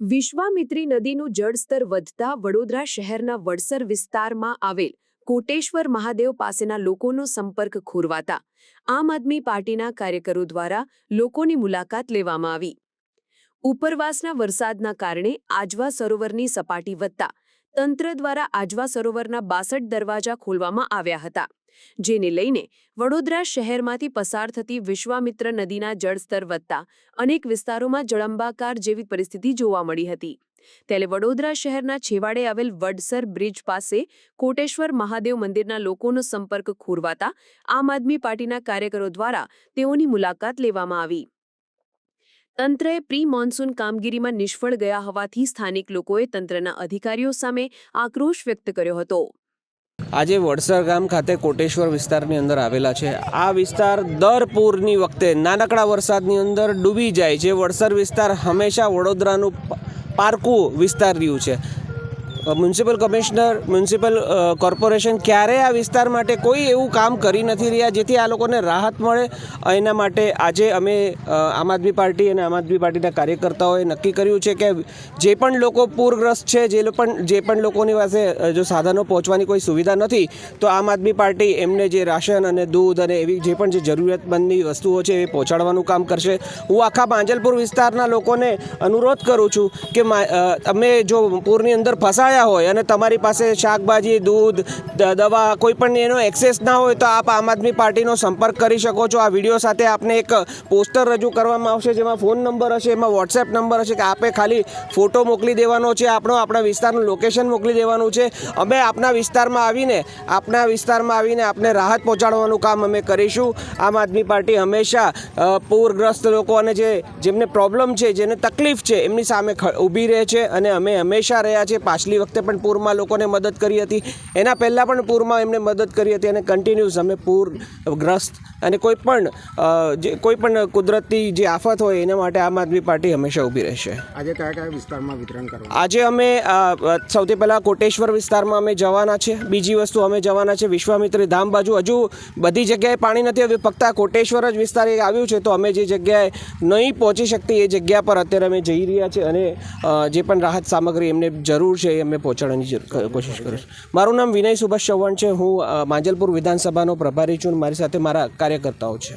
વિશ્વામિત્રી નદીનું જળસ્તર વધતા વડોદરા શહેરના વડસર વિસ્તારમાં આવેલ કોટેશ્વર મહાદેવ પાસેના લોકોનો સંપર્ક ખોરવાતા આમ આદમી પાર્ટીના કાર્યકરો દ્વારા લોકોની મુલાકાત લેવામાં આવી. ઉપરવાસના વરસાદના કારણે આજવા સરોવરની સપાટી વધતા તંત્ર દ્વારા આજવા સરોવરના બાસઠ દરવાજા ખોલવામાં આવ્યા હતા. જેને લઈને વડોદરા શહેરમાંથી પસાર થતી વિશ્વામિત્ર નદીના જળસ્તર વધતા અનેક વિસ્તારોમાં જળંબાકાર જેવી પરિસ્થિતિ જોવા મળી હતી. ત્યારે વડોદરા શહેરના છેવાડે આવેલ વડસર બ્રિજ પાસે કોટેશ્વર મહાદેવ મંદિરના લોકોનો સંપર્ક ખોરવાતા આમ આદમી પાર્ટીના કાર્યકરો દ્વારા તેઓની મુલાકાત લેવામાં આવી. તંત્રએ પ્રી મોન્સૂન કામગીરીમાં નિષ્ફળ ગયા હોવાથી સ્થાનિક લોકોએ તંત્રના અધિકારીઓ સામે આક્રોશ વ્યક્ત કર્યો હતો. આજે વડસર ગામ ખાતે કોટેશ્વર વિસ્તારની અંદર આવેલા છે. આ વિસ્તાર દર પૂરની વખતે નાનકડા વરસાદની અંદર ડૂબી જાય છે. વડસર વિસ્તાર હંમેશા વડોદરાનું પારકું વિસ્તાર રહ્યું છે. મ્યુનિસિપલ કમિશનર, મ્યુનિસિપલ કોર્પોરેશન ક્યારેય આ વિસ્તાર માટે કોઈ એવું કામ કરી નથી રહ્યા જેથી આ લોકોને રાહત મળે. એના માટે આજે અમે આમ આદમી પાર્ટી અને આમ આદમી પાર્ટીના કાર્યકર્તાઓએ નક્કી કર્યું છે કે જે પણ લોકો પૂરગ્રસ્ત છે, જે પણ જે પણ લોકોની પાસે જો સાધનો પહોંચવાની કોઈ સુવિધા નથી, તો આમ આદમી પાર્ટી એમને જે રાશન અને દૂધ અને એવી જે પણ જે જરૂરિયાતમંદની વસ્તુઓ છે એ પહોંચાડવાનું કામ કરશે. હું આખા માંજલપુર વિસ્તારના લોકોને અનુરોધ કરું છું કે તમે જો પૂરની અંદર ફસાયા હોય અને તમારી પાસે શાકભાજી, દૂધ દવા કોઈ પણ એનો એક્સેસ ના હોય તો આપ આમ આદમી પાર્ટીનો સંપર્ક કરી શકો છો. આ વીડિયો સાથે આપને એક પોસ્ટર રજૂ કરવામાં આવશે જેમાં ફોન નંબર હશે, એમાં વોટ્સએપ નંબર હશે કે આપે ખાલી ફોટો મોકલી દેવાનો છે, આપણો, આપણા વિસ્તારનું લોકેશન મોકલી દેવાનું છે. અમે આપના વિસ્તારમાં આવીને, આપના વિસ્તારમાં આવીને આપને રાહત પહોંચાડવાનું કામ અમે કરીશું. આમ આદમી પાર્ટી હંમેશા પૂરગ્રસ્ત લોકો અને જે, જેમને પ્રોબ્લેમ છે, જેને તકલીફ છે, એમની સામે ઊભી રહે છે અને અમે હંમેશા રહ્યા છે પાછલી વખતે પણ પૂરમાં લોકોને મદદ કરી હતી. એના પહેલાં પણ પૂરમાં એમને મદદ કરી હતી અને કન્ટિન્યુઅસ અમે પૂર ગ્રસ્ત અને કોઈ પણ જે કોઈ પણ કુદરતી જે આફત હોય એના માટે આમ આદમી પાર્ટી હંમેશા ઊભી રહેશે. આજે કયા કયા વિસ્તારમાં વિતરણ કરવાનું આજે અમે સૌથી પહેલાં કોટેશ્વર વિસ્તારમાં અમે જવાના છે. બીજી વસ્તુ અમે જવાના છે વિશ્વામિત્રી ધામ બાજુ. હજુ બધી જગ્યાએ પાણી નથી આવ્યું. ફક્ત આ કોટેશ્વર જ વિસ્તાર એક આવ્યું છે તો અમે જે જગ્યાએ નહીં પહોંચી શકતી એ જગ્યા પર અત્યારે અમે જઈ રહ્યા છીએ અને જે પણ રાહત સામગ્રી એમને જરૂર છે એ અમે પહોંચાડવાની કોશિશ કરીશ મારું નામ વિનય સુભાષ ચૌહાણ છે. હું માંજલપુર વિધાનસભાનો પ્રભારી છું મારી સાથે મારા કાર્યકર્તાઓ છે.